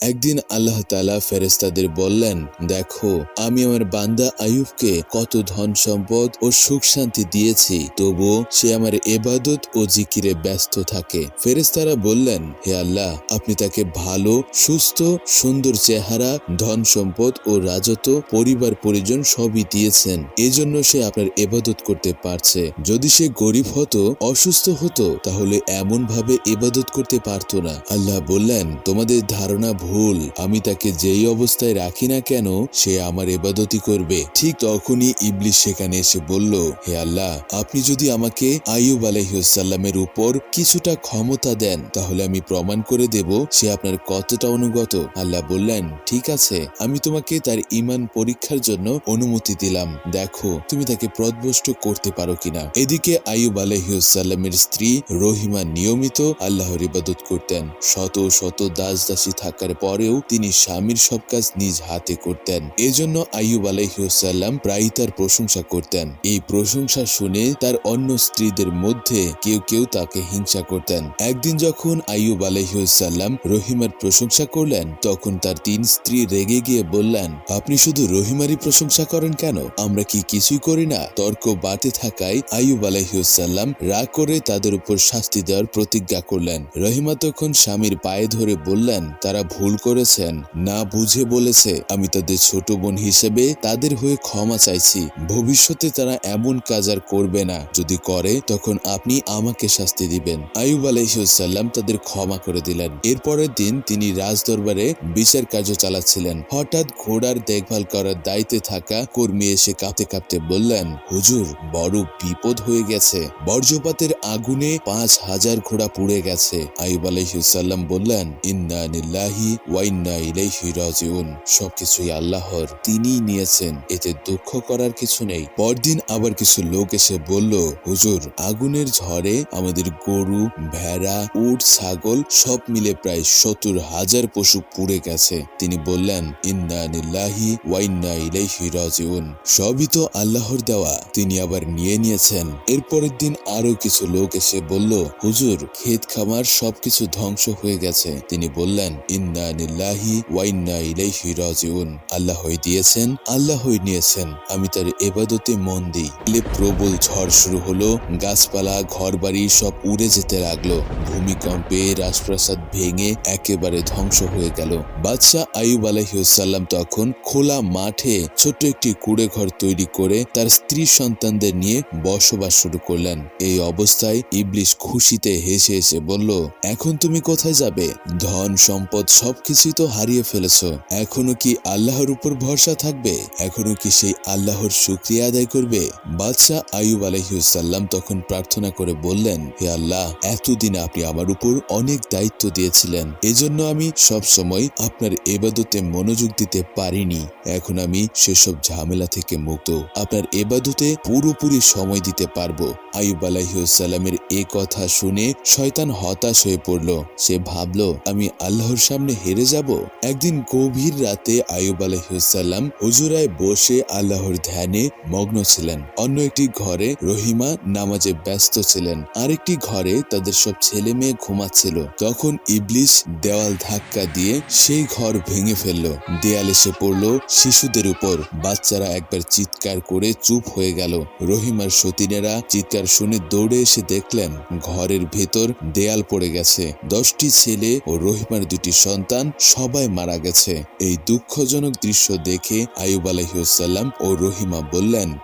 একদিন আল্লাহ তালা ফেরেস্তাদের বললেন, দেখো, আমি আমার বান্দা আয়ুবকে কত ধন সম্পদ ও সুখ শান্তি দিয়েছি, তবুও সে আমার এবাদত ও জিকিরে ব্যস্ত থাকে। ফেরেস্তারা বললেন, হে আল্লাহ, আপনি তাকে ভালো, সুস্থ, সুন্দর চেহারা, ধন সম্পদ ও রাজত্ব, পরিবার, পরিজন সবই দিয়েছেন। এজন্য সে আপনার এবাদত করতে পারছে। যদি সে গরিব হতো, অসুস্থ হতো, তাহলে এমনভাবে এবাদত করতে পারতো না। আল্লাহ বললেন, তোমাদের ধারণা ভুল। আমি তাকে যেই অবস্থায় রাখি না কেন, সে আমার এবাদতই করবে। ঠিক তখনই ইবলিশ সেখানে এসে বলল, হে আল্লাহ, আপনি যদি আমাকে আইয়ুব আলাইসাল্লামের উপর কিছুটা ক্ষমতা দেন, তাহলে আমি প্রমাণ করে দেব সে আপনার কতটা অনুগত। আল্লাহ বললেন, ঠিক আছে, আমি তোমাকে তার ইমান পরীক্ষার জন্য অনুমতি দিলাম। দেখো, তুমি তাকে প্রদবষ্ট করতে পারো কিনা। এদিকে আইয়ুব আলহিউসাল্লামের স্ত্রী রহিমা নিয়মিত আল্লাহর ইবাদত করতেন। শত শত দাস দাসী থাকার পরেও তিনি স্বামীর সব কাজ নিজ হাতে করতেন। এজন্য আইয়ুব আলহিউসাল্লাম প্রায়ই তার প্রশংসা করতেন। এই প্রশংসা শুনে তার অন্য স্ত্রীদের মধ্যে কেউ কেউ তাকে হিংসা করতেন। একদিন যখন আইয়ুব আলহিউসাল্লাম রহিমার প্রশংসা করলেন, তখন তার তিন স্ত্রী রেগে গিয়ে বললেন, আপনি শুধু রহিমারই প্রশংসা করেন কেন? আমরা কি কিছুই করি না? তর্ক বাড়তে থাকায় আইয়ুব আলহিউসাল্লাম রাগ করে তাদের উপর শাস্তি দেওয়ার প্রতিজ্ঞা করলেন। রহিমা তখন স্বামীর পায়ে ধরে বললেন, তারা ভুল করেছেন, না বুঝে বলেছে, আমি তাদের ছোট বোন হিসেবে তাদের হয়ে ক্ষমা চাইছি। ভবিষ্যতে তারা এমন কাজ আর করবে না। যদি করে, তখন আপনি আমাকে শাস্তি দিবেন। আইয়ুব আলহিউসাল্লাম তাদের ক্ষমা করে দিলেন। এরপরের দিন তিনি রাজদরবারে বিচার কার্য চালাচ্ছিলেন। হঠাৎ ঘোড়ার দেখভাল করার দায়িত্বে থাকা কর্মী এসে কাঁপতে কাঁপতে বললেন, হুজুর, বড় বিপদ হয়ে গেছে। বর্জ্যপাতের আগুনে পাঁচ হাজার ঘোড়া পুড়ে গেছে। আইব আলহিসাল্লাম বললেন, ইন্না নিল্লাহি সবকিছুই আল্লাহর নিয়েছেন। এতে দুঃখ করার কিছু নেই। পরদিন আবার কিছু লোক এসে বলল, হুজুর, আগুনের ঝড়ে আমাদের গরু, ভেড়া, উট, ছাগল সব মিলে প্রায় সত্তর হাজার পশু পুড়ে গেছে। তিনি বললেন সবই তো আল্লাহর দেওয়া। তিনি আবার নিয়ে নিয়েছেন। এরপরের দিন আরও কিছু লোক এসে বলল, হুজুর, ক্ষেত খামার সবকিছু ধ্বংস হয়ে গেছে। তিনি বললেন, ইন্না আল্লাহই দিয়েছেন আল্লাহই নিয়েছেন, আমি তার এবাদতে মন দিই। এলে প্রবল ঝড় শুরু হলো, গাছপালা, ঘরবাড়ি সব উড়ে যেতে লাগল। ভূমিকম্পে রাজপ্রাসাদ ভেঙে একেবারে ধ্বংস হয়ে গেল। বাদশাহ আইয়ুব আলহিউসাল্লাম তখন খোলা মাঠে ছোট্ট একটি কুড়ে ঘর তৈরি করে তার স্ত্রী সন্তানদের নিয়ে বসবাস শুরু করলেন। এই অবস্থায় ইবলিশ খুশিতে হেসে হেসে বলল, এখন তুমি কোথায় যাবে? ধন সম্পদ সবকিছুই তো হারিয়ে ফেলেছ। এখনও কি আল্লাহর উপর ভরসা থাকবে? এখনও কি সেই আল্লাহর শুক্রিয়া আদায় করবে? বাদশাহ আইয়ুব আলহিউসাল্লাম তখন প্রার্থনা করে বললেন, হে আল্লাহ, এতদিন আপনি আমার উপর অনেক দায়িত্ব দিয়েছিলেন। এজন্য আমি সব সময় আপনার এবাদতে মনোযোগ দিতে পারিনি। এখন আমি সেসব ঝামেলা থেকে মুক্ত। আপনার এবাদতে পুরোপুরি সময় দিতে পারব। আইয়ুব আলাইসাল্লামের এ কথা শুনে শয়তান হতাশ হয়ে পড়ল। সে ভাবল, আমি আল্লাহর সামনে হেরে যাব? একদিন গভীর রাতে আইয়ুব আলাইসাল্লাম হুজুরায় বসে আল্লাহর ধ্যানে মগ্ন ছিলেন। অন্য একটি ঘরে রহিমা নামাজে ব্যস্ত ছিলেন। আরেকটি ঘরে তাদের সব ছেলে মেয়ে ঘুমাচ্ছিল। তখন ইবলিশ দেওয়াল ধাক্কা দিয়ে সেই ঘর ভেঙে ফেলল। দেয়াল এসে পড়ল শিশুদের উপর। বাচ্চারা একবার চিৎকার করে চুপ হয়ে গেল। রহিমার সতীনেরা চিৎকার শুনে দৌড়ে এসে দেখলেন ঘরের ভেতর দেয়াল পড়ে গেছে। দশটি ছেলে ও রহিমার দুটি সন্তান সবাই মারা গেছে। এই দুঃখজনক দৃশ্য দেখে আয়ুব আলহিউসাল্লাম ও রহিমা বললেন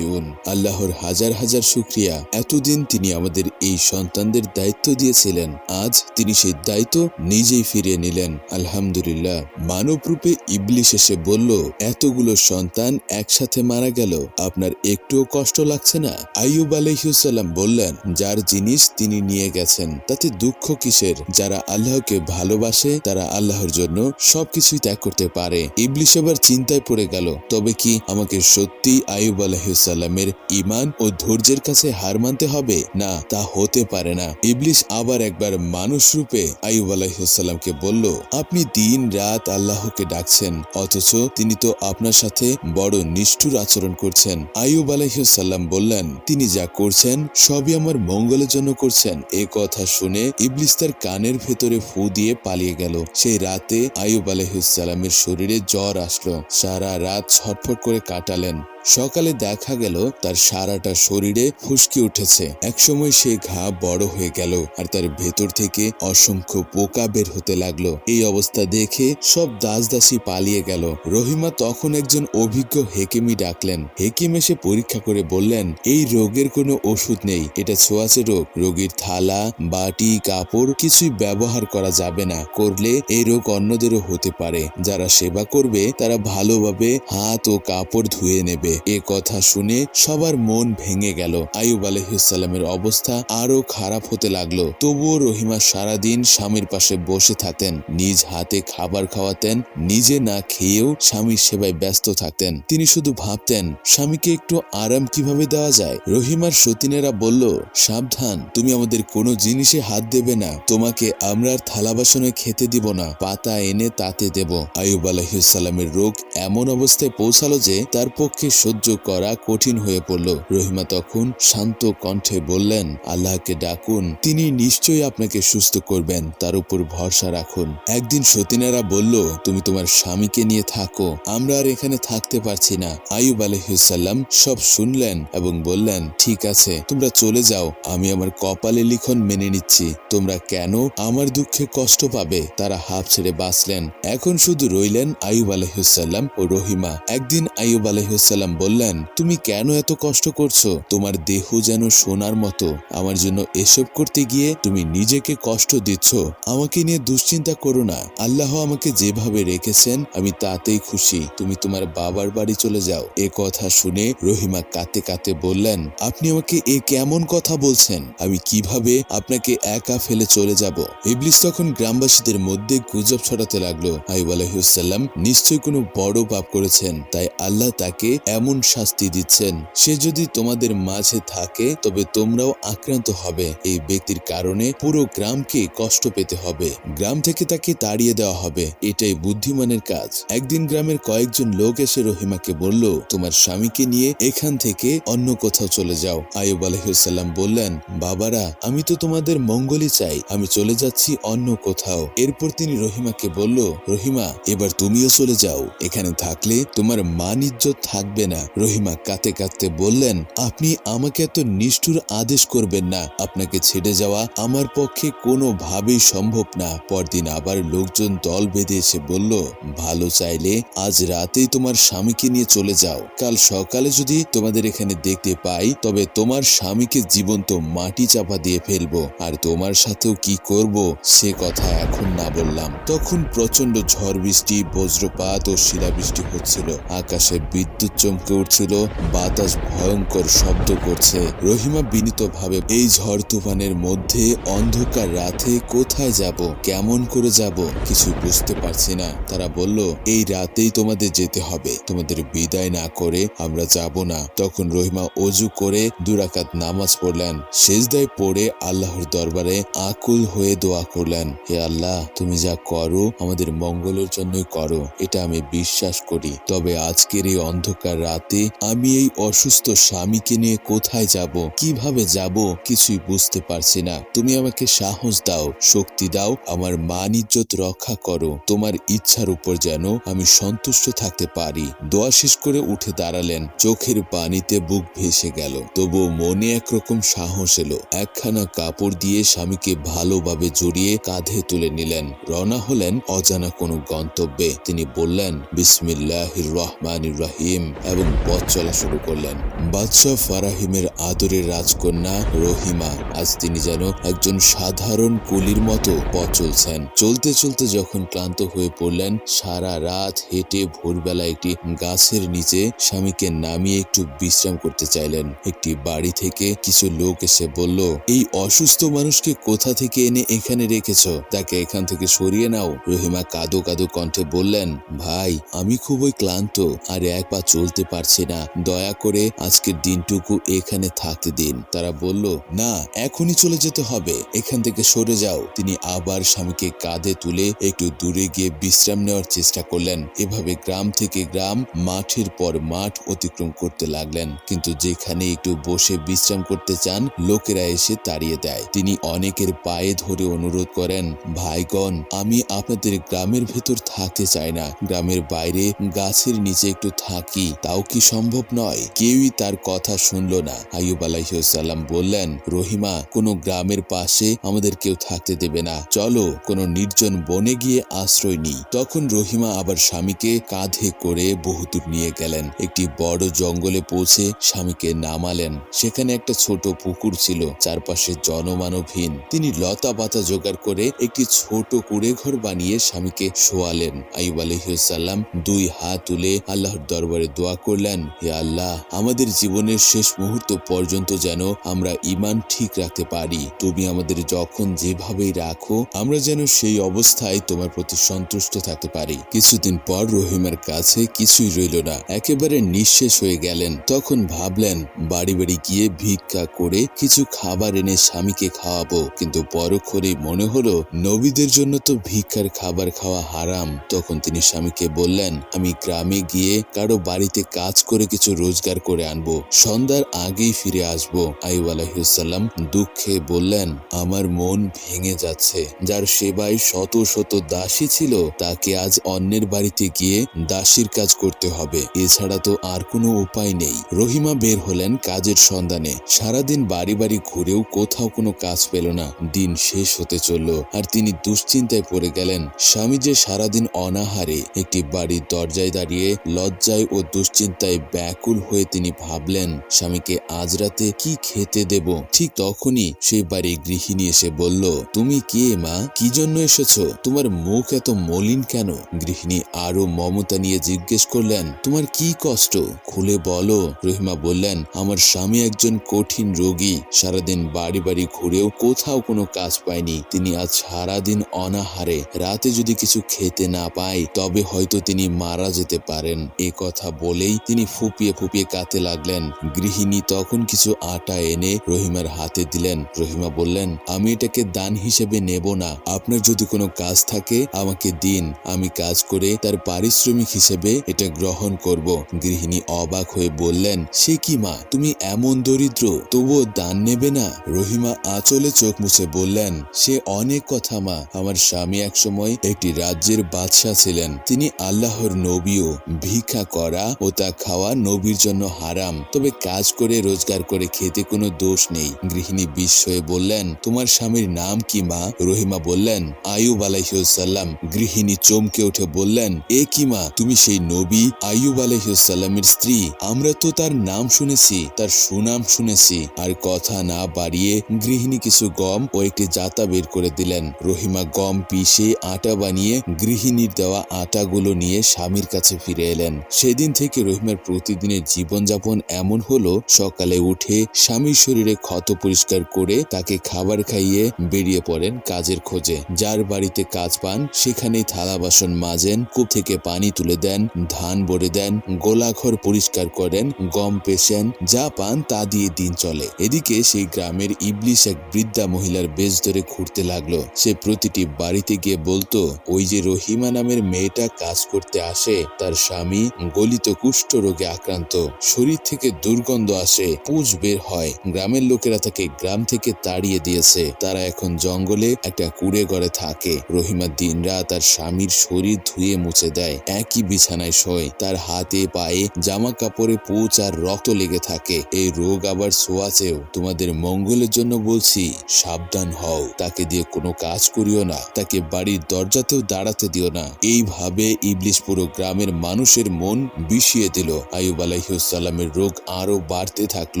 আল্লাহর হাজার হাজার শুক্রিয়া। এতদিন তিনি আমাদের এই সন্তানদের দায়িত্ব দিয়েছিলেন। আজ তিনি সেই দায়িত্ব নিজেই ফিরিয়ে নিলেন। আলহামদুলিল্লাহ। মানব রূপে ইবলিশ এসে বলল, এতগুলো সন্তান একসাথে মারা গেল। আপনার একটুও কষ্ট লাগছে না? আইয়ুব আলহিউসাল্লাম বললেন, যার জিনিস তিনি নিয়ে গেছেন, তাতে দুঃখ কিসের? যারা আল্লাহকে ভালোবাসে, তারা আল্লাহর জন্য সবকিছুই ত্যাগ করতে পারে। ইবলিশ এবার চিন্তায় পড়ে গেল, তবে কি আমাকে সত্যি আয়ুব আলাহিসাল্লামের ইমান ও ধৈর্যের কাছে হার মানতে হবে? না, তা হতে পারে না। ইবলিশ আবার একবার মানুষ রূপে আয়ুব আলাহিসাল্লামকে বলল, আপনি দিন রাত আল্লাহকে ডাকছেন, অথচ তিনি তো আপনার সাথে বড় নিষ্ঠুর আচরণ করছেন। আয়ুব আলহিউসাল্লাম বললেন, তিনি যা করছেন, সবই আমার মঙ্গলের জন্য করছেন। এ কথা শুনে ইবলিস তার কানের ভেতরে ফু দিয়ে পালিয়ে গেল। সেই রাতে আয়ুব আলহিউসাল্লামের শরীরে জ্বর আসলো। সারা রাত ছটফট করে কাটালেন। সকালে দেখা গেল তার সারাটা শরীরে ফুসকে উঠেছে। একসময় সে ঘা বড় হয়ে গেল আর তার ভেতর থেকে অসংখ্য পোকা বের হতে লাগল। এই অবস্থা দেখে সব দাসদাসী পালিয়ে গেল। রহিমা তখন একজন অভিজ্ঞ হেকিমি ডাকলেন। হেকিম এসে পরীক্ষা করে বললেন, এই রোগের কোনো ওষুধ নেই। এটা ছোঁয়াচে রোগ। রোগীর থালা, বাটি, কাপড় কিছুই ব্যবহার করা যাবে না। করলে এই রোগ অন্যদেরও হতে পারে। যারা সেবা করবে, তারা ভালোভাবে হাত ও কাপড় ধুয়ে নেবে। এ কথা শুনে সবার মন ভেঙে গেল। আয়ুব আলহিসাল্লামের অবস্থা আরও খারাপ হতে লাগল। তবুও রহিমা সারাদিন স্বামীর পাশে বসে থাকতেন, নিজ হাতে খাবার খাওয়াতেন, নিজে না খেয়েও স্বামীর সেবায় ব্যস্ত থাকতেন। তিনি শুধু ভাবতেন, স্বামীকে একটু আরাম কীভাবে দেওয়া যায়? রহিমার সতীনেরা বলল, সাবধান, তুমি আমাদের কোনো জিনিসে হাত দেবে না। তোমাকে আমরা থালা বাসনে খেতে দিব না, পাতা এনে তাতে দেব। আয়ুব আলহিসাল্লামের রোগ এমন অবস্থায় পৌঁছালো যে, তার পক্ষে সহ্য করা কঠিন হয়ে পড়ল। রহিমা তখন শান্ত কণ্ঠে বললেন, আল্লাহকে ডাকুন, তিনি নিশ্চয়ই আপনাকে সুস্থ করবেন, তার উপর ভরসা রাখুন। একদিন সতীনেরা বলল, তুমি তোমার স্বামীকে নিয়ে থাকো, আমরা আর এখানে থাকতে পারছি না। আয়ুব আলহিসাল্লাম সব শুনলেন এবং বললেন, ঠিক আছে, তোমরা চলে যাও, আমি আমার কপালে লিখন মেনে নিচ্ছি। তোমরা কেন আমার দুঃখে কষ্ট পাবে? তারা হাফ ছেড়ে বাঁচলেন। এখন শুধু রইলেন আয়ুব আলহিসাল্লাম ও রহিমা। একদিন আয়ুব আলহিসাল্লাম বললেন, তুমি কেন এত কষ্ট করছ? তোমার দেহ যেন সোনার মতো। আমার জন্য এসব করতে গিয়ে তুমি নিজেকে কষ্ট দিচ্ছ। আমাকে নিয়ে দুশ্চিন্তা করো না। আল্লাহ আমাকে যেভাবে রেখেছেন, আমি তাতেই খুশি। তুমি তোমার বাবার বাড়ি চলে যাও। এ কথা শুনে রহিমা কাতে কাতে বললেন, আপনি আমাকে এ কেমন কথা বলছেন? আমি কীভাবে আপনাকে একা ফেলে চলে যাব? ইবলিস তখন গ্রামবাসীদের মধ্যে গুজব ছড়াতে লাগল। আইব আলহিউসাল্লাম নিশ্চয়ই কোনো বড় পাপ করেছেন। তাই আল্লাহ তাকে এমন শাস্তি দিচ্ছেন। সে যদি তোমাদের মাঝে থাকে, তবে তোমরাও আক্রান্ত হবে। এই ব্যক্তির কারণে পুরো গ্রামকে কষ্ট পেতে হবে। গ্রাম থেকে তাকে তাড়িয়ে দেওয়া হবে। এটাই বুদ্ধিমানের কাজ। একদিন গ্রামের কয়েকজন লোক এসে রহিমাকে বলল, তোমার স্বামীকে নিয়ে এখান থেকে অন্য কোথাও চলে যাও। আয়ুব আলহিসাল্লাম বললেন, বাবারা, আমি তো তোমাদের মঙ্গলই চাই। আমি চলে যাচ্ছি অন্য কোথাও। এরপর তিনি রহিমাকে বলল, রহিমা, এবার তুমিও চলে যাও। এখানে থাকলে তোমার মান ইজ্জত থাকবে না। রহিমা কাতে কাঁদতে বললেন, আপনি আমাকে এত নিষ্ঠুর আদেশ করবেন না। আপনাকে ছেড়ে যাওয়া আমার পক্ষে কোনোভাবেই সম্ভব না। পরদিন আবার লোকজন দল বেঁধে এসে বলল, ভালো চাইলে আজ রাতেই তোমার স্বামীকে নিয়ে চলে যাও। কাল সকালে যদি তোমাদের এখানে দেখতে পাই, তবে তোমার স্বামীকে জীবন্ত মাটি চাপা দিয়ে ফেলব। আর তোমার সাথেও কি করব, সে কথা এখন না বললাম। তখন প্রচণ্ড ঝড় বৃষ্টি, বজ্রপাত ও শিলাবৃষ্টি হচ্ছিল। আকাশে বিদ্যুৎ চমকে উঠছিল, বাতাস ভয়ঙ্কর শব্দ করছে। রহিমা বিনীত ভাবে এই ঝড় তুফানের মধ্যে অন্ধকার রাতে কোথায় যাব? কেমন করে যাব? কিছু বুঝতে পারছি না। তারা বলল, এই রাতেই তোমাদের যেতে হবে। তোমাদের বিদায় না করে আমরা যাব না। তখন রহিমা অজু করে দুরাকাত নামাজ পড়লেন। সেজদায় পড়ে আল্লাহর দরবারে আকুল হয়ে দোয়া করলেন, হে আল্লাহ, তুমি যা করো আমাদের মঙ্গলের জন্যই করো। এটা আমি বিশ্বাস করি। তবে আজকের এই অন্ধকার রাতে আমি এই অসুস্থ স্বামীকে নিয়ে কোথায় যাব, কীভাবে যাব কিছুই বুঝতে পারছি না। তুমি আমাকে সাহস দাও, শক্তি দাও, আমার মান ইজ্জত রক্ষা করো। তোমার ইচ্ছার উপর যেন আমি সন্তুষ্ট থাকতে পারি। দোয়া শেষ করে উঠে দাঁড়ালেন। চোখের পানিতে বুক ভেসে গেল। তবুও মনে একরকম সাহস এলো। একখানা কাপড় দিয়ে স্বামীকে ভালোভাবে জড়িয়ে কাঁধে তুলে নিলেন। রওনা হলেন অজানা কোনো গন্তব্যে। তিনি বললেন, বিসমিল্লাহির রহমানির রহিম। এবং এবং পথ চলা শুরু করলেন। বাদশাহ ফারাহিমের আদরের রাজকন্যা রহিমা, আজ তিনি যেন একজন সাধারণ কুলির মতো পথ চলছেন। চলতে চলতে যখন ক্লান্ত হয়ে পড়লেন, সারা রাত হেঁটে ভোরবেলা একটি গাছের নিচে স্বামীকে নামিয়ে একটু বিশ্রাম করতে চাইলেন। একটি বাড়ি থেকে কিছু লোক এসে বলল, এই অসুস্থ মানুষকে কোথা থেকে এনে এখানে রেখেছ? তাকে এখান থেকে সরিয়ে নাও। রহিমা কাদো কাদো কণ্ঠে বললেন, ভাই, আমি খুবই ক্লান্ত, আর এক পা চলতে পারছি না। দয়া করে আজকের দিনটুকু এখানে থাকতে দিন। তারা বলল, না, এখনই চলে যেতে হবে। এখান থেকে সরে যাও। তিনি আবার স্বামীকে কাঁধে তুলে একটু দূরে গিয়ে বিশ্রাম নেওয়ার চেষ্টা করলেন। এভাবে গ্রাম থেকে গ্রাম, মাঠের পর মাঠ অতিক্রম করতে লাগলেন। কিন্তু যেখানে একটু বসে বিশ্রাম করতে চান, লোকেরা এসে তাড়িয়ে দেয়। তিনি অনেকের পায়ে ধরে অনুরোধ করেন, ভাইগণ, আমি আপনাদের গ্রামের ভেতর থাকতে চাই না। গ্রামের বাইরে, গাছের নিচে একটু থাকি। তাও কি সম্ভব নয়? কেউই তার কথা শুনল না। আইয়ুব আলাইসাল্লাম বললেন, রহিমা, কোনো গ্রামের পাশে আমাদের কেউ থাকতে দেবে না। চলো, কোনো নির্জন বনে গিয়ে আশ্রয় নিই। তখন রহিমা আবার স্বামীকে কাঁধে করে বহুদূর নিয়ে গেলেন। একটি বড় জঙ্গলে পৌঁছে স্বামীকে নামালেন। সেখানে একটা ছোট পুকুর ছিল, চারপাশে জনমানবহীন। তিনি লতা পাতা জোগাড় করে একটি ছোট কুড়ে ঘর বানিয়ে স্বামীকে শোয়ালেন। আইব আলহিসাল্লাম দুই হাত তুলে আল্লাহর দরবারে দোয়া করলেন, হে আল্লাহ, আমাদের জীবনের শেষ মুহূর্ত পর্যন্ত যেন আমরা ইমান ঠিক রাখতে পারি। তুমি আমাদের যখন যেভাবেই রাখো, আমরা যেন সেই অবস্থায় তোমার প্রতি সন্তুষ্ট থাকতে পারি। কিছুদিন পর রহিমার কাছে কিছুই রইল না। একেবারে নিঃশেষ হয়ে গেলেন। তখন ভাবলেন, বাড়ি বাড়ি গিয়ে ভিক্ষা করে কিছু খাবার এনে স্বামীকে খাওয়াবো। কিন্তু পরক্ষণেই মনে হলো, নবীদের জন্য তো ভিক্ষার খাবার খাওয়া হারাম। তখন তিনি স্বামীকে বললেন, আমি গ্রামে গিয়ে কারও বাড়িতে কাজ করে কিছু রোজগার করে আনব। সন্ধ্যার আগেই ফিরে আসব। আইব আলাহিসাল্লাম দুঃখে বললেন, আমার মন ভেঙে যাচ্ছে। যার সেবায় শত শত দাসী ছিল, তাকে আজ অন্যের বাড়িতে গিয়ে দাসীর কাজ করতে হবে। এছাড়া তো আর কোনো উপায় নেই। রহিমা বের হলেন কাজের সন্ধানে। সারাদিন বাড়ি বাড়ি ঘুরেও কোথাও কোনো কাজ পেল না। দিন শেষ হতে চলল আর তিনি দুশ্চিন্তায় পড়ে গেলেন। স্বামী যে সারাদিন অনাহারে একটি বাড়ির দরজায় দাঁড়িয়ে লজ্জায় ও দুশ্চিন্তায় ব্যাকুল হয়ে তিনি ভাবলেন, স্বামীকে আজ রাতে কি খেতে দেব? ঠিক তখনই সেই বাড়ি গৃহিণী এসে বলল, তুমি কে মা? কি জন্য এসেছ? তোমার মুখ এত মলিন কেন? গৃহিণী আরও মমতা নিয়ে জিজ্ঞেস করলেন, তোমার কি কষ্ট? খুলে বলো, রহিমা বললেন, আমার স্বামী একজন কঠিন রোগী, সারাদিন বাড়ি বাড়ি ঘুরেও কোথাও কোনো কাজ পায়নি। তিনি আজ সারাদিন অনাহারে, রাতে যদি কিছু খেতে না পায়, তবে হয়তো তিনি মারা যেতে পারেন। এ কথা বলেই তিনি ফুপিয়ে ফুপিয়ে কাঁদতে লাগলেন। গৃহিণী তখন কিছু আটা এনে রহিমার হাতে দিলেন। রহিমা বললেন, আমি এটাকে দান হিসেবে নেব না। আপনার যদি কোনো কাজ থাকে, আমাকে দিন। আমি কাজ করে তার পারিশ্রমিক হিসেবে এটা গ্রহণ করব। গৃহিণী অবাক হয়ে বললেন, সে কি মা? তুমি এমন দরিদ্র, তবুও দান নেবে না? রহিমা আঁচলে চোখ মুছে বললেন, সে অনেক কথা মা। আমার স্বামী একসময় একটি রাজ্যের বাদশাহ ছিলেন। তিনি আল্লাহর নবীও। ভিক্ষা করা ও তা খাওয়া নবীর জন্য হারাম। তবে কাজ করে, রোজগার করে খেতে কোনো দোষ নেই। গৃহিণী বিস্ময়ে বললেন, তোমার স্বামীর নাম কি, মা? রহিমা বললেন, আয়ুব আলাইসাল্লাম গৃহিণী চমকে উঠে বললেন, এ কি, মা? তুমি সেই নবী, আয়ুব আলাইসাল্লামের স্ত্রী। আমরা তো তার নাম শুনেছি, তার সুনাম শুনেছি। আর কথা না বাড়িয়ে গৃহিণী কিছু গম ও একটি জাতা বের করে দিলেন। রহিমা গম পিষে আটা বানিয়ে গৃহিণীর দেওয়া আটাগুলো নিয়ে স্বামীর কাছে ফিরে এলেন। সেদিন থেকে রহিমার প্রতিদিনের জীবনযাপন এমন হলো, সকালে উঠে স্বামীর শরীরে ক্ষত পরিষ্কার করে তাকে খাবার খাইয়ে বেরিয়ে পড়েন কাজের খোঁজে। যার বাড়িতে কাজ পান, সেখানেই থালা বাসন মাজেন, কূপ থেকে পানি তুলে দেন, ধান ভরে দেন, গোলাঘর পরিষ্কার করেন, গম পেশেন যা পান তা দিয়ে দিন চলে। এদিকে সেই গ্রামের ইবলিশ এক বৃদ্ধা মহিলার বেশ ধরে ঘুরতে লাগল। সে প্রতিটি বাড়িতে গিয়ে বলতো, ওই যে রহিমা নামের মেয়েটা কাজ করতে আসে, তার স্বামী গলিত কুষ্ঠ রোগে আক্রান্ত। শরীর থেকে দুর্গন্ধ আসে, পুঁজ বের হয়। গ্রামের লোকেরা তাকে গ্রাম থেকে তাড়িয়ে দিয়েছে। তারা এখন জঙ্গলে একটা কুড়ে ঘরে থাকে। রহিমা দিনরাত তার স্বামীর শরীর ধুয়ে মুছে দেয়। একই বিছানায় শোয়। তার হাতে পায়ে জামা কাপড়ে পুচ আর রক্ত লেগে থাকে। এই রোগ আবার ছোঁয়াচেও তোমাদের মঙ্গলের জন্য বলছি, সাবধান হও। তাকে দিয়ে কোনো কাজ করিও না। তাকে বাড়ির দরজাতেও দাঁড়াতে দিও না। এইভাবে ইবলিশ পুরো গ্রামের মানুষের মন বিষিয়ে ঢুকিয়ে দিল আয়ুব আলাইসাল্লামের রোগ আরও বাড়তে থাকল,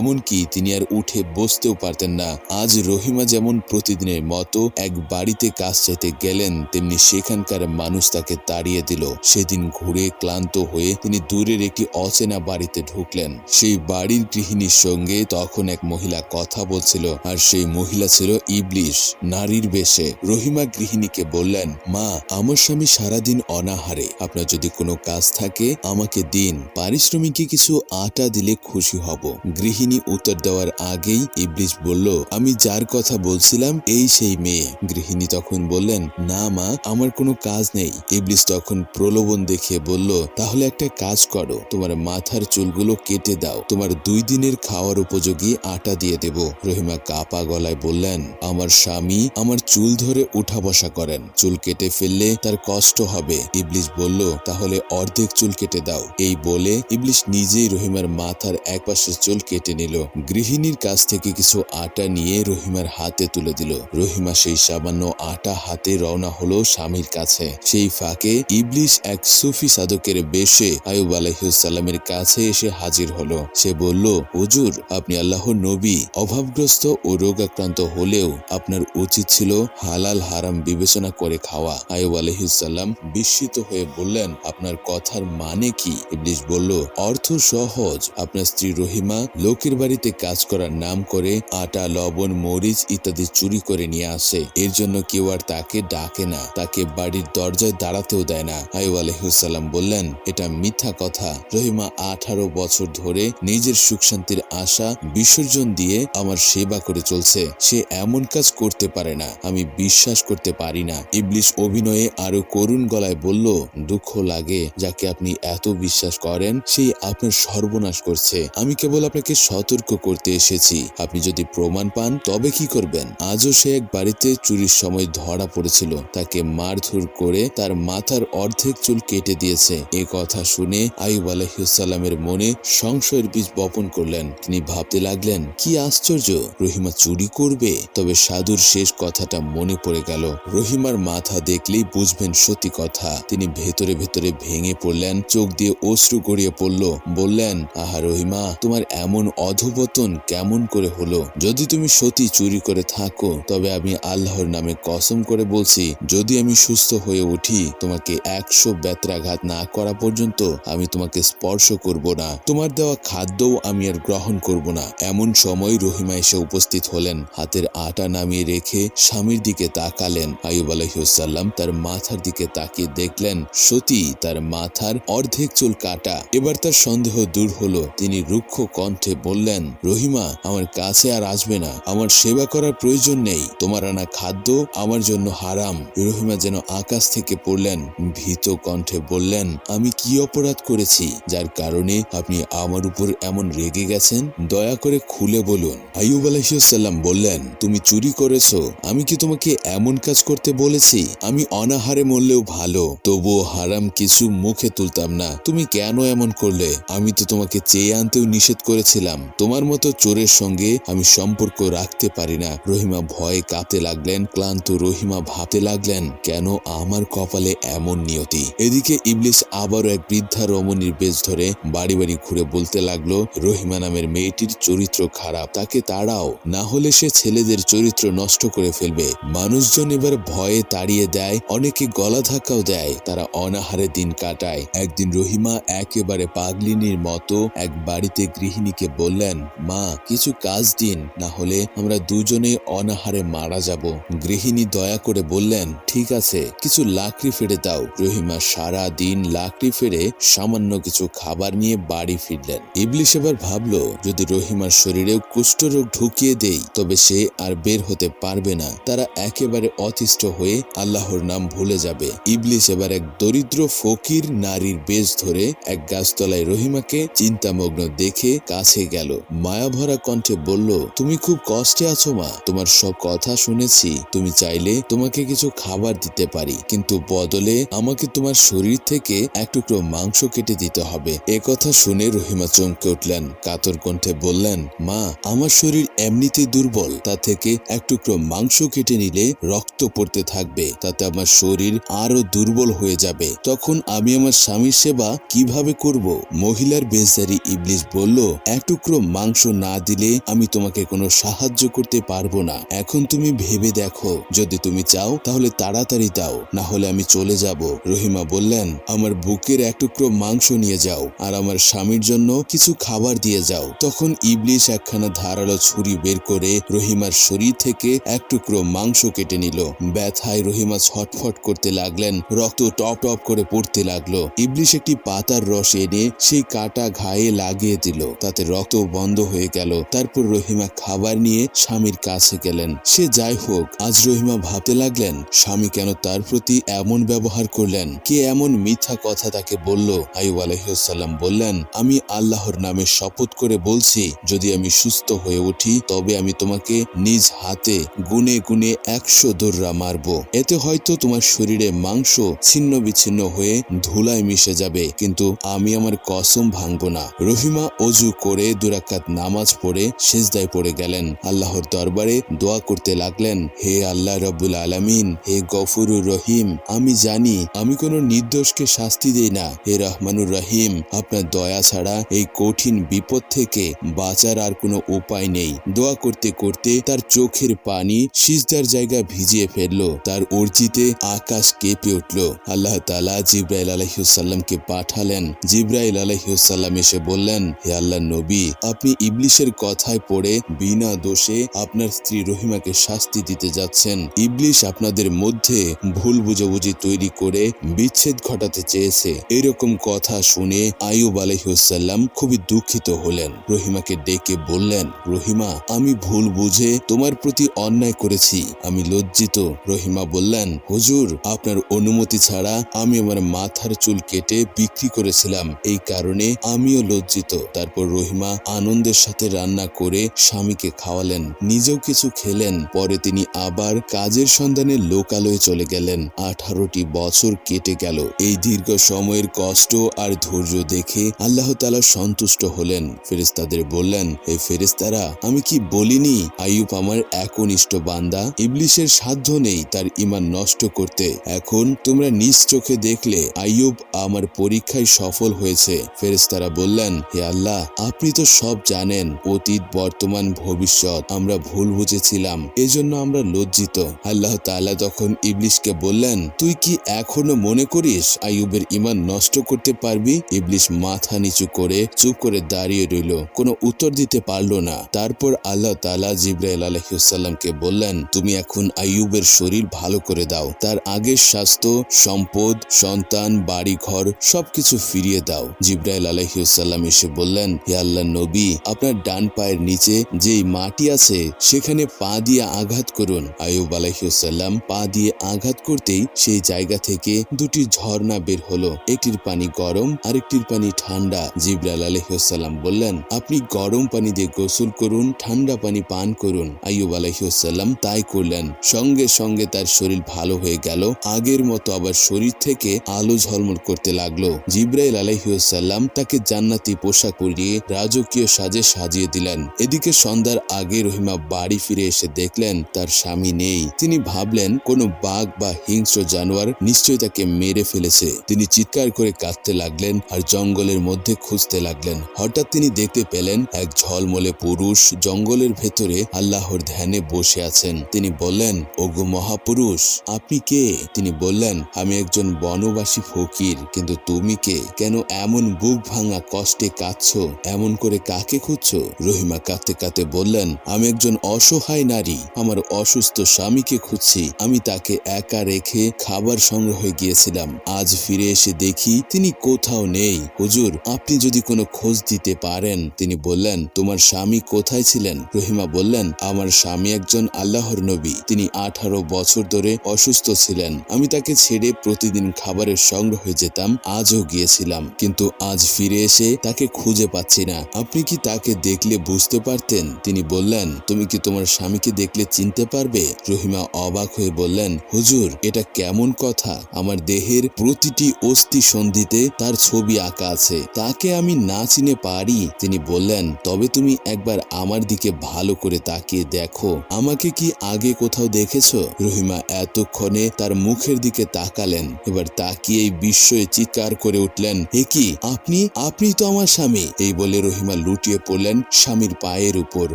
এমনকি তিনি আর উঠে বসতেও পারতেন না। আজ রহিমা যেমন প্রতিদিনের মতো এক বাড়িতে কাজ চাইতে গেলেন, তেমনি সেখানকার মানুষ তাকে তাড়িয়ে দিল। সেদিন ঘুরে ক্লান্ত হয়ে তিনি দূরের একটি অচেনা বাড়িতে ঢুকলেন। সেই বাড়ির গৃহিণীর সঙ্গে তখন এক মহিলা কথা বলছিল, আর সেই মহিলা ছিল ইবলিশ, নারীর বেশে। রহিমা গৃহিণীকে বললেন, মা, আমার স্বামী সারাদিন অনাহারে। আপনার যদি কোনো কাজ থাকে, আমাকে দিন পারিশ্রমিকে কিছু আটা দিলে খুশি হব। গৃহিণী উত্তর দেওয়ার আগেই ইবলিশ বলল, আমি যার কথা বলছিলাম, এই সেই মেয়ে। গৃহিণী তখন বললেন, না মা, আমার কোনো কাজ নেই। ইবলিশ তখন প্রলোভন দেখে বলল, তাহলে একটা কাজ করো। তোমার মাথার চুলগুলো কেটে দাও। তোমার দুই দিনের খাওয়ার উপযোগী আটা দিয়ে দেব। রহিমা কাপা গলায় বললেন, আমার স্বামী আমার চুল ধরে উঠা বসা করেন। চুল কেটে ফেললে তার কষ্ট হবে। ইবলিশ বলল, তাহলে অর্ধেক চুল কেটে দাও। এই বলে ইবলিশ নিজেই রহিমার মাথার একপাশের চুল কেটে নিল। গৃহিণীর কাছ থেকে কিছু আটা নিয়ে রহিমার হাতে তুলে দিল। রহিমা সেই সামান্য আটা হাতে রওনা হলো স্বামীর কাছে। সেই ফাঁকে ইবলিশ এক সুফি সাধকের বেশে আয়ুব আলাইসাল্লামের কাছে এসে হাজির হলো। সে বলল, হুজুর, আপনি আল্লাহর নবী। অভাবগ্রস্ত ও রোগাক্রান্ত হলেও আপনার উচিত ছিল হালাল হারাম বিবেচনা করে খাওয়া। আয়ুব আলহিসাল্লাম বিস্মিত হয়ে বললেন, আপনার কথার মানে কি? ইবলিশ বলল, অর্থ সহজ। আপনার স্ত্রী রহিমা লোকের বাড়িতে কাজ করার নাম করে আটা, লবণ, মরিচ ইত্যাদি চুরি করে নিয়ে আসে। এর জন্য কেউ আর তাকে ডাকে না। তাকে বাড়ির দরজায় দাঁড়াতেও দেয় না। আয়ুব আলহিসাল্লাম বললেন, এটা মিথ্যা কথা। রহিমা আঠারো বছর ধরে নিজের সুখ শান্তির আশা বিসর্জন দিয়ে আমার সেবা করে চলছে। সে এমন কাজ করতে পারে না। আমি বিশ্বাস করতে পারি না। ইবলিশ অভিনয়ে আরও করুণ গলায় বলল, দুঃখ লাগে যাকে আপনি এত বিশ্বাস করেন, সেই আপনার সর্বনাশ করছে। আমি কেবল আপনাকে সতর্ক করতে এসেছি। আপনি যদি প্রমাণ পান, তবে কি করবেন? আজও সে এক বাড়িতে চুরির সময় ধরা পড়েছিল। তাকে মারধর করে তার মাথার অর্ধেক চুল কেটে দিয়েছে। এ কথা শুনে আয়ুব আলহিসাল্লামের মনে সংশয়ের বীজ বপন করলেন। তিনি ভাবতে লাগলেন, কি আশ্চর্য! রহিমা চুরি করবে? তবে সাধুর শেষ কথাটা মনে পড়ে গেল। রহিমার মাথা দেখলেই বুঝবেন সত্যি কথা। তিনি ভেতরে ভেতরে ভেঙে পড়লেন, চোখ দিয়ে অশ্রু গড়িয়ে পড়ল। বললেন, আহা রহিমা, তোমার এমন অধপতন কেমন করে হলো? যদি তুমি সতী চুরি করে থাকো, তবে আমি আল্লাহর নামে কসম করে বলছি, যদি আমি সুস্থ হয়ে উঠি, তোমাকে একশো ব্যত্রাঘাত না করা পর্যন্ত আমি তোমাকে স্পর্শ করব না। তোমার দেওয়া খাদ্যও আমি আর গ্রহণ করব না। এমন সময় রহিমা এসে উপস্থিত হলেন। হাতের আটা নামিয়ে রেখে স্বামীর দিকে তাকালেন। আয়ুব আলহিউসাল্লাম তার মাথার দিকে তাকিয়ে দেখলেন, সতী তার মাথার অর্ধেক চুল কাটা। এবার তার সন্দেহ দূর হলো। তিনি রুক্ষ কণ্ঠে বললেন, রহিমা, আমার কাছে আর আসবে না। আমার সেবা করার প্রয়োজন নেই। তোমার আনা খাদ্য আমার জন্য হারাম। রহিমা যেন আকাশ থেকে পড়লেন, ভীত কণ্ঠে বললেন, আমি কি অপরাধ করেছি? যার কারণে আপনি আমার উপর এমন রেগে গেছেন? দয়া করে খুলে বলুন। আইয়ুব আলাইসাল্লাম বললেন, তুমি চুরি করেছ। আমি কি তোমাকে এমন কাজ করতে বলেছি? আমি অনাহারে মরলেও ভালো, তবুও হারাম কিছু মুখে তুলতাম না। তুমি কেন এমন করলে? আমি তো তোমাকে চেয়ে আনতেও নিষেধ করেছিলাম। তোমার মতো চোরের সঙ্গে আমি সম্পর্ক রাখতে পারি না। রহিমা ভয়ে কাঁপতে লাগলেন, ক্লান্ত রহিমা ভাবতে লাগলেন, কেন আমার কপালে এমন নিয়তি? এদিকে ইবলিস আবারও এক বৃদ্ধা রমণীর বেশ ধরে বাড়ি বাড়ি ঘুরে বলতে লাগল, রহিমা নামের মেয়েটির চরিত্র খারাপ, তাকে তাড়াও। না হলে সে ছেলেদের চরিত্র নষ্ট করে ফেলবে। মানুষজন এবার ভয়ে তাড়িয়ে দেয়, অনেকে গলা ধাক্কাও দেয়, তারা অনাহারে দিন কাটায়। একদিন রহিমা একেবারে পাগলিনীর মতো এক বাড়িতে গৃহিণীকে বললেন, মা, কিছু কাজ দিন, না হলে আমরা দুজনে অনাহারে মারা যাব। গৃহিণী দয়া করে বললেন, ঠিক আছে, কিছু লাকড়ি ফেড়ে দাও। রহিমা সারা দিন লাকড়ি ফেড়ে সামান্য কিছু খাবার নিয়ে বাড়ি ফিরলেন। ইবলিশ এবার ভাবলো, যদি রহিমার শরীরেও কুষ্ঠরোগ ঢুকিয়ে দেই, তবে সে আর বের হতে পারবে না। তারা একেবারে অতিষ্ঠ হয়ে আল্লাহর নাম ভুলে যাবে। ইবলিশ এবার এক দরিদ্র ফকির নারীর বেশ ধরে এক গাছতলায় রহিমাকে চিন্তামগ্ন দেখে কাছে গেল। মায়াভরা কণ্ঠে বলল, তুমি খুব কষ্টে আছো মা। তোমার সব কথা শুনেছি। তুমি চাইলে তোমাকে কিছু খাবার দিতে পারি। কিন্তু বদলে আমাকে তোমার শরীর থেকে এক টুকরো মাংস কেটে দিতে হবে। এ কথা শুনে রহিমা চমকে উঠলেন। কাতর কণ্ঠে বললেন, মা, আমার শরীর এমনিতেই দুর্বল। তা থেকে এক টুকরো মাংস কেটে নিলে রক্ত পড়তে থাকবে। তাতে আমার শরীর আরও দুর্বল হয়ে যাবে। তখন আমি আমার স্বামীর সেবা কি কীভাবে করব? মহিলার বেজারি ইবলিশ বলল, এক টুকরো মাংস না দিলে আমি তোমাকে কোনো সাহায্য করতে পারব না। এখন তুমি ভেবে দেখো। যদি তুমি চাও, তাহলে তাড়াতাড়ি দাও, না হলে আমি চলে যাব। রহিমা বললেন, আমার বুকের এক মাংস নিয়ে যাও আর আমার স্বামীর জন্য কিছু খাবার দিয়ে যাও। তখন ইবলিশ একখানা ধারালো ছুরি বের করে রহিমার শরীর থেকে এক মাংস কেটে নিল। ব্যথায় রহিমা ছটফট করতে লাগলেন, রক্ত টপ টপ করে পড়তে লাগল। ইবলিশ একটি পাতার রস এনে সেই কাটা ঘায়ে লাগিয়ে দিল। তাতে রক্ত বন্ধ হয়ে গেল। তারপর রহিমা খাবার নিয়ে স্বামীর কাছে গেলেন। সে যাই হোক, আজ রহিমা ভাবতে লাগলেন, স্বামী কেন তার প্রতি এমন ব্যবহার করলেন? কে এমন মিথ্যা কথা তাকে বলল? আইব আলহিসাল্লাম বললেন, আমি আল্লাহর নামে শপথ করে বলছি, যদি আমি সুস্থ হয়ে উঠি, তবে আমি তোমাকে নিজ হাতে গুনে গুনে একশো দোররা মারব। এতে হয়তো তোমার শরীরে মাংস ছিন্ন বিচ্ছিন্ন হয়ে ধুলায় মিশে যাবে, কিন্তু আমি আমার কসম ভাঙব না। রহিমা অজু করে দুরাকাত নামাজ পড়ে সেজদায় পড়ে গেলেন। আল্লাহর দরবারে দোয়া করতে লাগলেন, হে আল্লাহ রব্বুল আলামিন, হে গফুরুর রহিম, আমি জানি আমি কোনো নির্দোষকে শাস্তি দেই না। হে রহমানুর রহিম, আপনার দয়া ছাড়া এই কঠিন বিপদ থেকে বাঁচার আর কোনো উপায় নেই। দোয়া করতে করতে তার চোখের পানি সিজদার জায়গা ভিজিয়ে ফেলল। তার অর্জিতে আকাশ কেঁপে উঠল। আল্লাহ তালা জিব্রাইল আলহিউসাল্লামকে পাঠালেন জিব্রাইল আলহিউসাল্লাম এসে বললেন, হে আল্লাহ নবী, আপনি ইবলিশের কথায় পড়ে বিনা দোষে আপনার স্ত্রী রহিমাকে শাস্তি দিতে যাচ্ছেন। ইবলিশ আপনাদের মধ্যে ভুল বুঝাবুঝি তৈরি করে বিচ্ছেদ ঘটাতে চেয়েছে। এরকম কথা শুনে আয়ুব আলহিউসাল্লাম খুবই দুঃখিত হলেন। রহিমাকে ডেকে বললেন, রহিমা, আমি ভুল বুঝে তোমার প্রতি অন্যায় করেছি। আমি লজ্জিত। রহিমা বললেন, হুজুর, আপনার অনুমতি ছাড়া আমি আমার মাথার চুল কেটে বিক্রি করেছিলাম। এই কারণে আমিও লজ্জিত। তারপর রহিমা আনন্দের সাথে রান্না করে স্বামীকে খাওয়ালেন। নিজেও কিছু খেলেন। পরে তিনি আবার কাজের সন্ধানে লোকালয়ে চলে গেলেন। আঠারোটি বছর কেটে গেল। এই দীর্ঘ সময়ের কষ্ট আর ধৈর্য দেখে আল্লাহ তালা সন্তুষ্ট হলেন। ফেরেস্তাদের বললেন, হে ফেরেস্তারা আমি কি বলিনি? আইয়ুব আমার একনিষ্ঠ বান্দা। ইবলিশের সাধ্য নেই তার ইমান নষ্ট করতে। এখন তোমরা নিজ চোখে দেখলে আইয়ুব আমার পরীক্ষায় সফল হয়েছে। ফেরেস্তারা বললেন, হে আল্লাহ, আপনি তো সব জানেন, অতীত, বর্তমান, ভবিষ্যৎ, আমরা ভুল বুঝেছিলাম, এজন্য আমরা লজ্জিত। আল্লাহ তাআলা তখন ইবলিশকে বললেন, তুই কি এখনও মনে করিস আইয়ুবের ইমান নষ্ট করতে পারবি? ইবলিশ মাথা নিচু করে, চুপ করে দাঁড়িয়ে রইল, কোনো উত্তর দিতে পারল না। তারপর আল্লাহ তালা জিব্রাইল আলহিউসাল্লামকে বললেন, তুমি এখন আইয়ুবের শরীর ভালো করে দাও। তার আগের স্বাস্থ্য, সম্পদ, সন্তান বাড়ি ঘর সবকিছু ফিরিয়ে দাও। জিব্রাইল আলহিউসাল্লাম এসে বললেন, হে আল্লাহ নবী, আপনার ডান পায়ের নিচে যেই মাটি আছে, সেখানে পা দিয়ে আঘাত করুন। আয়ুব আলহিউসাল্লাম পা দিয়ে আঘাত করতেই সেই জায়গা থেকে দুটি ঝর্ণা বের হলো। একটির পানি গরম, আরেকটির পানি ঠান্ডা। জিব্রাইল আলহিউসাল্লাম বললেন, আপনি গরম পানি দিয়ে গোসল করুন, ঠান্ডা পানি পান করুন। আইয়ুব আলহিউসাল্লাম তাই করলেন। সঙ্গে সঙ্গে তার শরীর ভালো হয়ে গেল। আগের মতো আবার শরীর থেকে আলো ঝলমল করতে লাগল। জিব্রাইল আলহিউসাল্লাম তাকে জান্নাতি পোশাক পরিয়ে রাজকীয় সাজে সাজিয়ে দিলেন। এদিকে সন্ধ্যার আগে রহিমা বাড়ি ফিরে এসে দেখলেন তার স্বামী নেই। তিনি ভাবলেন, কোনো বাঘ বা হিংস্র জানোয়ার নিশ্চয়ই তাকে মেরে ফেলেছে। তিনি চিৎকার করে কাঁদতে লাগলেন আর জঙ্গলের মধ্যে খুঁজতে লাগলেন। হঠাৎ তিনি দেখতে পেলেন এক ঝলমলে পুরুষ জঙ্গলের ভেতরে আল্লাহর ধ্যানে বসে আছেন। তিনি বললেন, ওগো মহাপুরুষ, আপনি কে? তিনি বললেন, আমি একজন বনবাসী ফকির, কিন্তু তুমি কে? কেন এমন বুক ভাঙা কষ্টে কাঁদছো? এমন করে কাকে খুঁজছো? রহিমা কাঁদতে কাঁদতে বললেন, আমি একজন অসহায় নারী। আমার অসুস্থ স্বামীকে খুঁজছি। আমি তাকে একা রেখে খাবার সংগ্রহে গিয়েছিলাম। আজ ফিরে এসে দেখি তিনি কোথাও নেই। হুজুর, আপনি যদি কোনো খোঁজ দিতে পারেন? তিনি বললেন, তোমার স্বামী কোথায় ছিলেন? রহিমা বললেন, আমার স্বামী একজন আল্লাহর নবী। তিনি আঠারো বছর ধরে অসুস্থ ছিলেন। আমি তাকে ছেড়ে প্রতিদিন খাবারের সংগ্রহে যেতাম। আজও গিয়েছিলাম কিন্তু আজ ফিরে এসে তাকে খুঁজে পাচ্ছি না। আপনি কি তাকে দেখলে বুঝতে পারতেন? তিনি বললেন, তুমি কি তোমার স্বামীকে দেখলে চিনতে পারবে? রহিমা অবাক হয়ে বললেন, হুজুর, এটা কেমন কথা? আমার দেহের প্রতিটি অস্থি সন্ধিতে তার ছবি আঁকা আছে। তাকে আমি না চিনে পারি? তিনি বললেন, তবে তুমি একবার আমার দিকে ভালো করে তাকিয়ে দেখো। আমাকে কি আগে কোথাও দেখেছ? রহিমা এতক্ষণে তার মুখের দিকে তাকালেন। এবার তাকিয়েই বিস্ময়ে চিৎকার করে উঠলেন হে কি? আপনি আপনি তো আমার স্বামী। এই বলে রহিমা লুটিয়ে পড়লেন স্বামীর পায়ের উপর।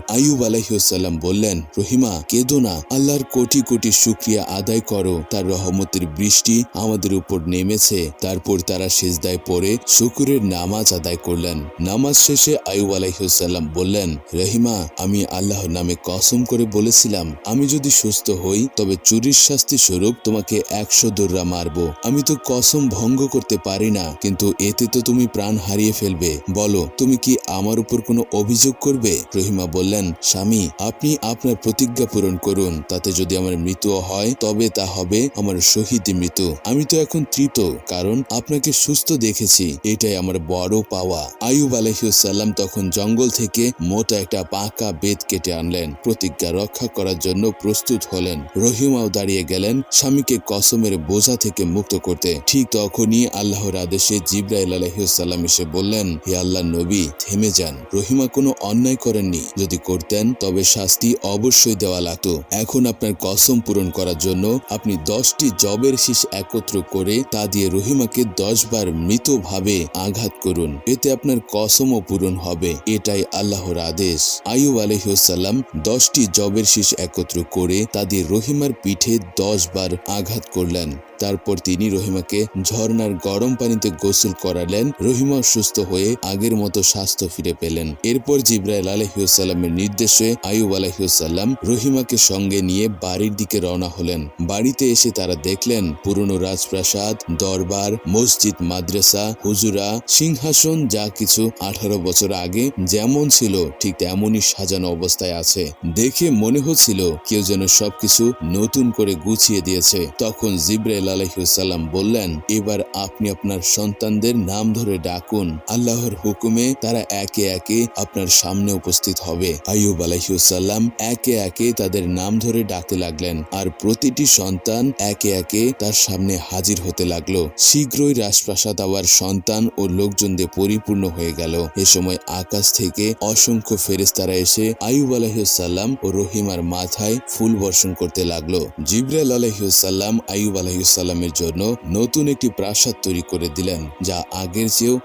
আইয়ুব আলাইসাল্লাম বললেন, রহিমা, কেঁদো না। আল্লাহর কোটি কোটি শুক্রিয়া আদায় করো। তার রহমতের বৃষ্টি আমাদের উপর নেমেছে। তারপর তারা সেজদায় পড়ে শুকুরের নামাজ আদায় করলেন। নামাজ শেষে আইয়ুব আলাইসাল্লাম বললেন, রহিমা, আমি আল্লাহর নামে কসম করে বলেছিলাম, আমি যদি সুস্থ হই, তবে চুরির শাস্তি স্বরূপ তোমাকে একশো দোররা মারবো। আমি তো কসম ভঙ্গ করতে পারি না। কিন্তু এতে তো তুমি প্রাণ হারিয়ে ফেলবে। বলো, তুমি কি আমার উপর কোনো অভিযোগ করবে? রহিমা বললেন, স্বামী, আপনি আপনার প্রতিজ্ঞা পূরণ করুন। তাতে যদি আমার মৃত্যু হয়, তবে তা হবে আমার শহীদ মৃত্যু। আমি তো এখন তৃত কারণ আপনাকে সুস্থ দেখেছি। এটাই আমার বড় পাওয়া। আয়ুব আলহিউসাল্লাম তখন জঙ্গল থেকে মোটা একটা পাকা বেত কেটে আনলেন। প্রতিজ্ঞা রক্ষা করার জন্য প্রস্তুত হলেন। রহিমাও দাঁড়িয়ে গেলেন স্বামীকে কসমের বোঝা থেকে মুক্ত করতে। ঠিক তখনই আল্লাহর আদেশে জিব্রাইল আলহিউসাল্লাম এসে বললেন, হে আল্লাহ নবী, থেমে যান। রহিমা কোনো অন্যায় করেননি। যদি করতেন, তবে শাস্তি অবশ্যই দেওয়া লাগতো। এখন আপনার কসম পূরণ করার জন্য আপনি দশটি জবের শীষ একত্র করে তা দিয়ে রহিমাকে দশবার মৃতভাবে আঘাত করুন। এতে আপনার কসমও পূরণ হবে। এটাই আল্লাহর আদেশ। আয়ুব আলহিউসাল্লাম দশটি জবের শীষ একত্র করে তা দিয়ে রহিমার পিঠে দশ বার আঘাত করলেন। তারপর তিনি রহিমাকে ঝর্ণার গরম পানিতে গোসল করালেন। রহিমা সুস্থ হয়ে আগের মতো স্বাস্থ্য ফিরে পেলেন। এরপর জিব্রাইল আলহিউসাল্লামের নির্দেশে আয়ুব আলহিউসাল্লাম রহিমাকে সঙ্গে নিয়ে বাড়ির দিকে রওনা হলেন। বাড়িতে এসে তারা দেখলেন, পুরনো রাজপ্রাসাদ, দরবার, মসজিদ, মাদ্রাসা, হুজুরা, সিংহাসন যা কিছু আঠারো বছর আগে যেমন ছিল, ঠিক তেমনই সাজানো অবস্থায় আছে। দেখে মনে হচ্ছিল কেউ যেন সবকিছু নতুন করে গুছিয়ে দিয়েছে। তখন জিব্রাইল আলহিউসাল্লাম বললেন, এবার আপনি আপনার সন্তানদের নাম ধরে ডাকুন। আল্লাহর হুকুমে তারা একে একে আপনার সামনে উপস্থিত হবে। আইয়ুব আলহিউসাল্লাম একে একে তাদের নাম ধরে ডাকতে লাগলেন আর প্রতিটি সন্তান একে একে তার সামনে হাজির হতে লাগল। শীঘ্রই রাজপ্রাসাদ আবার সন্তান ও লোকজন দিয়ে পরিপূর্ণ হয়ে গেল। এ সময় আকাশ থেকে অসংখ্য ফেরেস্তারা এসে আইয়ুব আলহিউসাল্লাম ও রহিমার মাথায় ফুল বর্ষণ করতে লাগল। জিব্রাইল আলহিউসাল্লাম আইয়ুব আলহিউসাল্লামের জন্য নতুন একটি প্রাসাদ তৈরি করে দিলেন যা আগের চেয়েও